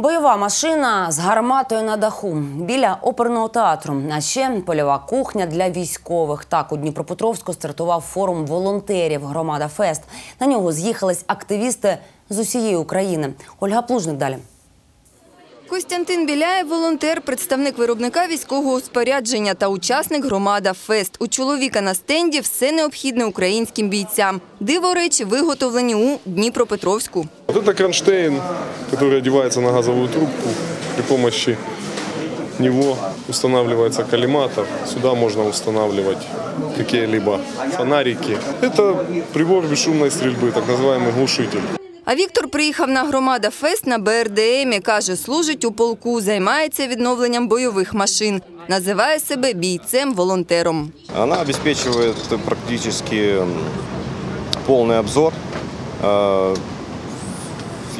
Бойова машина з гарматою на даху біля оперного театру. А ще польова кухня для військових. Так у Дніпропетровську стартував форум волонтерів Громада Фест. На нього з'їхались активісти з усієї України. Ольга Плужник далі. Костянтин Біляєв – волонтер, представник виробника військового спорядження та учасник громада «Фест». У чоловіка на стенді все необхідне українським бійцям. Диво речі виготовлені у Дніпропетровську. Вот это кронштейн, который одевается на газовую трубку. При помощи него устанавливается коллиматор. Сюда можно устанавливать какие-либо фонарики. Это прибор бесшумной стрельбы, так называемый глушитель. А Віктор приїхав на громада «Фест» на БРДМі. Каже, служить у полку, займається відновленням бойових машин. Називає себе бійцем-волонтером. Она обеспечивает практически м, полный обзор.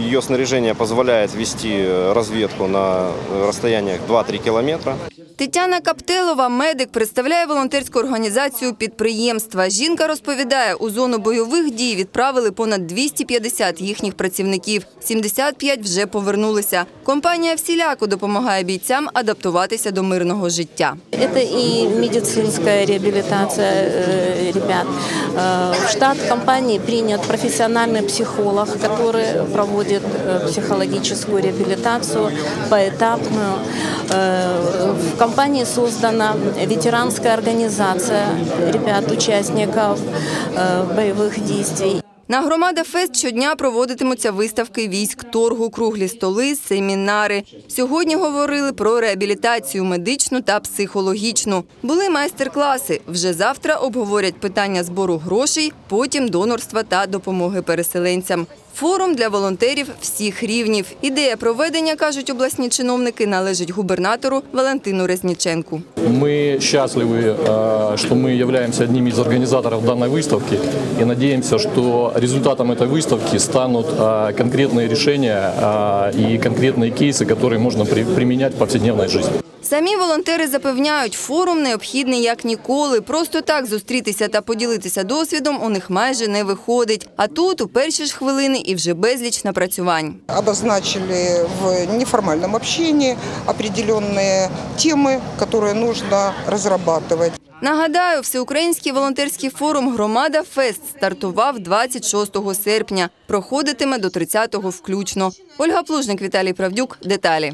Э, Ее снаряжение позволяет вести разведку на расстояниях 2-3 километра. Тетяна Каптелова, медик, представляє волонтерську організацію підприємства. Жінка розповідає, у зону бойових дій відправили понад 250 їхніх працівників. 75 вже повернулися. Компанія всіляко допомагає бійцям адаптуватися до мирного життя. Это и медицинская реабилитация э, ребят. Э, В штат компании принят профессиональный психолог, который проводит э, психологическую реабилитацию поэтапную. Э, В компании создана ветеранская организация ребят, участников э, боевых действий. На громада Фест щодня проводитимуться виставки військ, торгу, круглі столи, семінари. Сьогодні говорили про реабілітацію медичну та психологічну. Були майстер-класи. Вже завтра обговорять питання збору грошей, потім донорства та допомоги переселенцям. Форум для волонтерів всіх рівнів. Ідея проведення, кажуть обласні чиновники, належить губернатору Валентину Резніченку. Мы счастливы, э, что мы являемся одним из организаторов данной выставки и надеемся, что результатом этой выставки станут э, конкретные решения э, и конкретные кейсы, которые можно при- применять в повседневной жизни. Самі волонтери запевняють, форум необхідний як ніколи. Просто так зустрітися та поділитися досвідом у них майже не виходить. А тут у перші ж хвилини і вже безліч напрацювань. обозначили в неформальном общении определенные темы, которые нужно разрабатывать. Нагадаю, всеукраїнський волонтерський форум Громада Фест стартував 26 серпня. Проходитиме до 30-го включно. Ольга Плужник, Віталій Правдюк. Деталі.